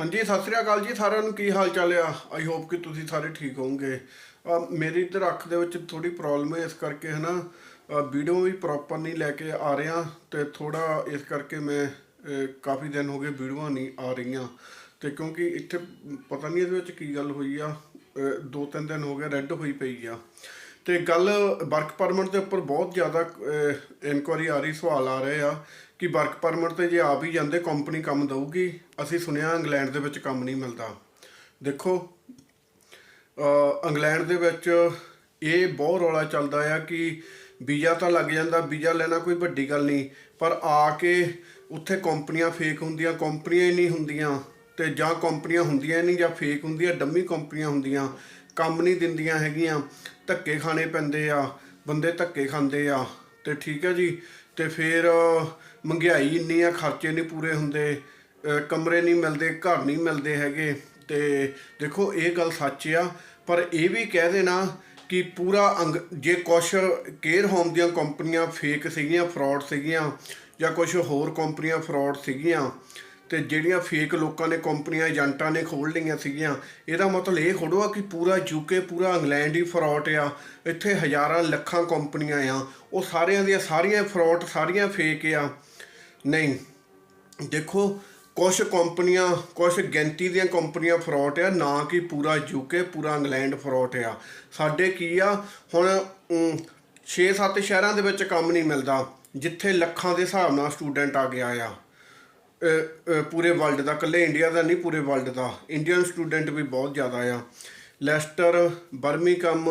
ਹਾਂਜੀ, ਸਤਿ ਸ੍ਰੀ ਅਕਾਲ ਜੀ, ਸਾਰਿਆਂ ਨੂੰ ਕੀ ਹਾਲ ਚਾਲ ਆ? ਆਈ ਹੋਪ ਕਿ ਤੁਸੀਂ ਸਾਰੇ ਠੀਕ ਹੋਵੋਗੇ। ਮੇਰੀ ਇੱਧਰ ਅੱਖ ਦੇ ਵਿੱਚ ਥੋੜੀ ਪ੍ਰੋਬਲਮ ਹੈ, ਇਸ ਕਰਕੇ ਹਨਾ ਵੀਡੀਓ ਵੀ ਪ੍ਰੋਪਰ ਨਹੀਂ ਲੈ ਕੇ ਆ ਰਿਹਾ ਤੇ ਥੋੜਾ ਇਸ ਕਰਕੇ ਮੈਂ ਕਾਫੀ ਦਿਨ ਹੋ ਗਏ ਵੀਡੀਓਆਂ ਨਹੀਂ ਆ ਰਹੀਆਂ। ਤੇ ਕਿਉਂਕਿ ਇੱਥੇ ਪਤਾ ਨਹੀਂ ਇਹਦੇ ਵਿੱਚ ਕੀ ਗੱਲ ਹੋਈ ਆ ਦੋ ਤਿੰਨ ਦਿਨ ਹੋ ਗਏ ਰੈੱਡ ਹੋਈ ਪਈ ਆ। ਤੇ ਗੱਲ ਵਰਕ ਪਰਮਿਟ ਦੇ ਉੱਪਰ ਬਹੁਤ ਜ਼ਿਆਦਾ ਇਨਕੁਆਰੀ ਆ ਰਹੀ, ਸਵਾਲ ਆ ਰਹੇ ਆ। ਕਿ ਵਰਕ ਪਰਮਿਟ ਤੇ ਜੇ ਆ ਵੀ ਜਾਂਦੇ ਕੰਪਨੀ ਕੰਮ ਦਊਗੀ। ਅਸੀਂ ਸੁਣਿਆ ਇੰਗਲੈਂਡ ਦੇ ਵਿੱਚ ਕੰਮ ਨਹੀਂ ਮਿਲਦਾ। ਦੇਖੋ ਇੰਗਲੈਂਡ ਦੇ ਵਿੱਚ ਇਹ ਬਹੁਤ ਰੌਲਾ ਚੱਲਦਾ ਆ ਕਿ ਵੀਜ਼ਾ ਤਾਂ ਲੱਗ ਜਾਂਦਾ, ਵੀਜ਼ਾ ਲੈਣਾ ਕੋਈ ਵੱਡੀ ਗੱਲ ਨਹੀਂ, ਪਰ ਆ ਕੇ ਉੱਥੇ ਕੰਪਨੀਆਂ ਫੇਕ ਹੁੰਦੀਆਂ, ਕੰਪਨੀਆਂ ਹੀ ਨਹੀਂ ਹੁੰਦੀਆਂ ਤੇ ਜਾਂ ਕੰਪਨੀਆਂ ਹੁੰਦੀਆਂ ਹੀ ਨਹੀਂ ਜਾਂ ਫੇਕ ਹੁੰਦੀਆਂ, ਡੰਮੀ ਕੰਪਨੀਆਂ ਹੁੰਦੀਆਂ, ਕੰਮ ਨਹੀਂ ਦਿੰਦੀਆਂ ਹੈਗੀਆਂ, ਧੱਕੇ ਖਾਣੇ ਪੈਂਦੇ ਆ, ਬੰਦੇ ਧੱਕੇ ਖਾਂਦੇ ਆ, ਤੇ ਠੀਕ ਹੈ ਜੀ, ਤੇ ਫਿਰ ਮਹਿੰਗਾਈ ਇੰਨੀ ਆ ਖਰਚੇ ਨਹੀਂ ਪੂਰੇ ਹੁੰਦੇ ਕਮਰੇ ਨਹੀਂ ਮਿਲਦੇ, ਘਰ ਨਹੀਂ ਮਿਲਦੇ ਹੈਗੇ। ਤੇ ਦੇਖੋ, ਇਹ ਗੱਲ ਸੱਚ ਆ, ਪਰ ਇਹ ਵੀ ਕਹਿ ਦੇਣਾ ਕਿ ਪੂਰਾ ਅੰਗ, ਜੇ ਕੁਛ ਕੇਅਰ ਹੋਮ ਦੀਆਂ ਕੰਪਨੀਆਂ ਫੇਕ ਸੀਗੀਆਂ ਫਰਾਡ ਸੀਗੀਆਂ, ਜਾਂ ਕੁਝ ਹੋਰ ਕੰਪਨੀਆਂ ਫਰਾਡ ਸੀਗੀਆਂ, ਤੇ ਜਿਹੜੀਆਂ ਫੇਕ ਲੋਕਾਂ ਨੇ, ਕੰਪਨੀਆਂ, ਏਜੰਟਾਂ ਨੇ ਖੋਲ ਲਈਆਂ ਸੀਗੀਆਂ, ਇਹਦਾ ਮਤਲਬ ਇਹ ਥੋੜ੍ਹਾ ਕਿ ਪੂਰਾ ਯੂਕੇ ਪੂਰਾ ਇੰਗਲੈਂਡ ਹੀ ਫਰਾਡ ਆ। ਇੱਥੇ ਹਜ਼ਾਰਾਂ ਲੱਖਾਂ ਕੰਪਨੀਆਂ ਆ, ਉਹ ਸਾਰਿਆਂ ਦੀਆਂ ਸਾਰੀਆਂ ਫਰਾਡ ਸਾਰੀਆਂ ਫੇਕ ਆ। ਨਹੀਂ। ਦੇਖੋ ਕੁਝ ਕੰਪਨੀਆਂ ਕੁਝ ਗਿਣਤੀ ਦੀਆਂ ਕੰਪਨੀਆਂ ਫਰੋਟ ਆ, ਨਾ ਕਿ ਪੂਰਾ ਯੂਕੇ ਪੂਰਾ ਇੰਗਲੈਂਡ ਫਰੋਟ ਆ। ਸਾਡੇ ਕੀ ਆ, ਹੁਣ 6-7 ਸ਼ਹਿਰਾਂ ਦੇ ਵਿੱਚ ਕੰਮ ਨਹੀਂ ਮਿਲਦਾ, ਜਿੱਥੇ ਲੱਖਾਂ ਦੇ ਹਿਸਾਬ ਨਾਲ ਸਟੂਡੈਂਟ ਆ ਗਿਆ ਆ। ਪੂਰੇ ਵਰਲਡ ਦਾ, ਇਕੱਲੇ ਇੰਡੀਆ ਦਾ ਨਹੀਂ, ਪੂਰੇ ਵਰਲਡ ਦਾ। ਇੰਡੀਅਨ ਸਟੂਡੈਂਟ ਵੀ ਬਹੁਤ ਜ਼ਿਆਦਾ ਆ। ਲੈਸਟਰ ਬਰਮੀਕਮ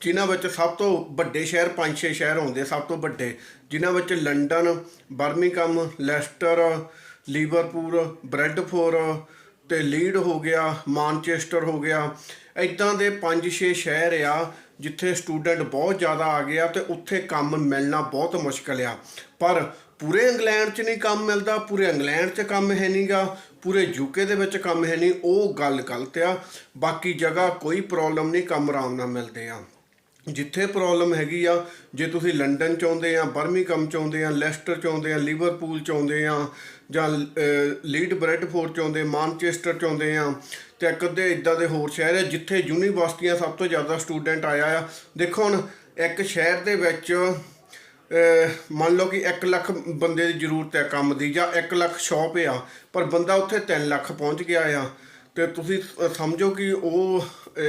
ਜਿਨ੍ਹਾਂ ਵਿੱਚ ਸਭ ਤੋਂ ਵੱਡੇ ਸ਼ਹਿਰ, ਪੰਜ ਛੇ ਸ਼ਹਿਰ ਹੁੰਦੇ ਸਭ ਤੋਂ ਵੱਡੇ, ਜਿਨ੍ਹਾਂ ਵਿੱਚ London Birmingham Leicester, Liverpool Bradford ਤੇ ਲੀਡ ਹੋ ਗਿਆ, ਮਾਨਚੈਸਟਰ ਹੋ ਗਿਆ। ਇਦਾਂ ਦੇ 5-6 ਸ਼ਹਿਰ ਆ ਜਿੱਥੇ ਸਟੂਡੈਂਟ ਬਹੁਤ ਜ਼ਿਆਦਾ ਆ ਗਿਆ ਤੇ ਉੱਥੇ ਕੰਮ ਮਿਲਣਾ ਬਹੁਤ ਮੁਸ਼ਕਲ ਆ। ਪਰ ਪੂਰੇ ਇੰਗਲੈਂਡ 'ਚ ਨਹੀਂ ਕੰਮ ਮਿਲਦਾ ਪੂਰੇ ਇੰਗਲੈਂਡ 'ਚ ਕੰਮ ਹੈ ਨਹੀਂਗਾ ਪੂਰੇ ਯੂਕੇ ਦੇ ਵਿੱਚ ਕੰਮ ਹੈ ਨਹੀਂ ਉਹ ਗੱਲ ਗਲਤ ਆ। ਬਾਕੀ ਜਗ੍ਹਾ ਕੋਈ ਪ੍ਰੋਬਲਮ ਨਹੀਂ ਕੰਮ ਆਰਾਮ ਨਾਲ ਮਿਲਦੇ ਆ। ਜਿੱਥੇ ਪ੍ਰੋਬਲਮ ਹੈਗੀ ਆ ਜੇ ਤੁਸੀਂ ਲੰਡਨ ਚਾਹੁੰਦੇ ਆ ਬਰਮਿੰਗਮ ਚਾਹੁੰਦੇ ਆ ਲੈਸਟਰ ਚਾਹੁੰਦੇ ਆ ਲਿਵਰਪੂਲ ਚਾਹੁੰਦੇ ਆ ਜਾਂ ਅਹ, ਲੀਡ ਬ੍ਰੈਡਫੋਰਡ ਚਾਹੁੰਦੇ ਮਾਨਚੈਸਟਰ ਚਾਹੁੰਦੇ ਆ ਤੇ ਇੱਕ ਅੱਧੇ ਇਦਾਂ ਦੇ ਹੋਰ ਸ਼ਹਿਰ ਆ ਜਿੱਥੇ ਯੂਨੀਵਰਸਿਟੀਆਂ ਸਭ ਤੋਂ ਜ਼ਿਆਦਾ ਸਟੂਡੈਂਟ ਆਇਆ ਆ। ਦੇਖੋ ਹੁਣ ਇੱਕ ਸ਼ਹਿਰ ਦੇ ਵਿੱਚ ਮੰਨ ਲਓ ਕਿ 1 ਲੱਖ ਬੰਦੇ ਦੀ ਜ਼ਰੂਰਤ ਹੈ ਕੰਮ ਦੀ ਜਾਂ 1 ਲੱਖ ਸ਼ੌਪ ਆ, ਪਰ ਬੰਦਾ ਉੱਥੇ 3 ਲੱਖ ਪਹੁੰਚ ਗਿਆ ਆ। ਤੇ ਤੁਸੀਂ ਸਮਝੋ ਕਿ ਉਹ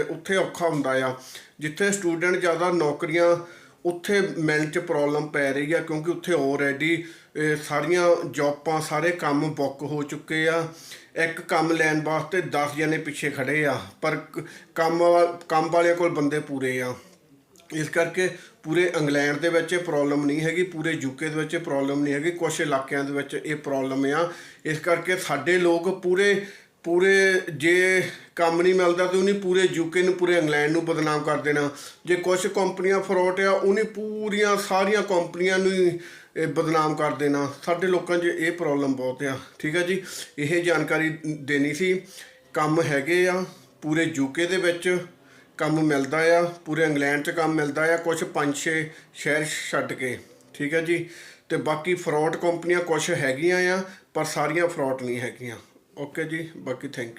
ਉੱਥੇ ਔਖਾ ਹੁੰਦਾ ਆ, ਜਿੱਥੇ ਸਟੂਡੈਂਟ ਜ਼ਿਆਦਾ ਨੌਕਰੀਆਂ, ਉੱਥੇ ਮੈਨ 'ਚ ਪ੍ਰੋਬਲਮ ਪੈ ਰਹੀ ਆ, ਕਿਉਂਕਿ ਉੱਥੇ ਆਲਰੇਡੀ ਸਾਰੀਆਂ ਜੌਬਾਂ, ਸਾਰੇ ਕੰਮ ਬੁੱਕ ਹੋ ਚੁੱਕੇ ਆ। ਇੱਕ ਕੰਮ ਲੈਣ ਵਾਸਤੇ 10 ਜਣੇ ਪਿੱਛੇ ਖੜੇ ਆ, ਪਰ ਕੰਮ ਵਾ- ਕੰਮ ਵਾਲਿਆਂ ਕੋਲ ਬੰਦੇ ਪੂਰੇ ਆ। ਇਸ ਕਰਕੇ ਪੂਰੇ ਇੰਗਲੈਂਡ ਦੇ ਵਿੱਚ ਇਹ ਪ੍ਰੋਬਲਮ ਨਹੀਂ ਹੈਗੀ, ਪੂਰੇ ਯੂਕੇ ਦੇ ਵਿੱਚ ਇਹ ਪ੍ਰੋਬਲਮ ਨਹੀਂ ਹੈਗੀ ਕੁਝ ਇਲਾਕਿਆਂ ਦੇ ਵਿੱਚ ਇਹ ਪ੍ਰੋਬਲਮ ਆ। ਇਸ ਕਰਕੇ ਸਾਡੇ ਲੋਕ ਪੂਰੇ ਪੂਰੇ ਜੇ ਕੰਮ ਨਹੀਂ ਮਿਲਦਾ ਤੇ ਉਹਨੇ ਪੂਰੇ ਯੂਕੇ ਨੂੰ, ਪੂਰੇ ਇੰਗਲੈਂਡ ਨੂੰ ਬਦਨਾਮ ਕਰ ਦੇਣਾ। ਜੇ ਕੁਝ ਕੰਪਨੀਆਂ ਫਰੋਟ ਆ, ਉਹਨੇ ਪੂਰੀਆਂ ਸਾਰੀਆਂ ਕੰਪਨੀਆਂ ਨੂੰ ਹੀ ਇਹ ਬਦਨਾਮ ਕਰ ਦੇਣਾ। ਸਾਡੇ ਲੋਕਾਂ 'ਚ ਇਹ ਪ੍ਰੋਬਲਮ ਬਹੁਤ ਆ। ਠੀਕ ਹੈ ਜੀ? ਇਹ ਜਾਣਕਾਰੀ ਦੇਣੀ ਸੀ। ਕੰਮ ਹੈਗੇ ਆ ਪੂਰੇ ਯੂਕੇ ਦੇ ਵਿੱਚ। ਕੰਮ ਮਿਲਦਾ ਆ, ਪੂਰੇ ਇੰਗਲੈਂਡ 'ਚ ਕੰਮ ਮਿਲਦਾ ਆ ਕੁਝ ਪੰਜ ਛੇ ਸ਼ਹਿਰ ਛੱਡ ਕੇ, ਠੀਕ ਹੈ ਜੀ? ਤੇ ਬਾਕੀ ਫਰਾਡ ਕੰਪਨੀਆਂ ਕੁਝ ਹੈਗੀਆਂ ਆ, ਪਰ ਸਾਰੀਆਂ ਫਰਾਡ ਨਹੀਂ ਹੈਗੀਆਂ। ਓਕੇ ਜੀ, ਬਾਕੀ ਥੈਂਕ ਯੂ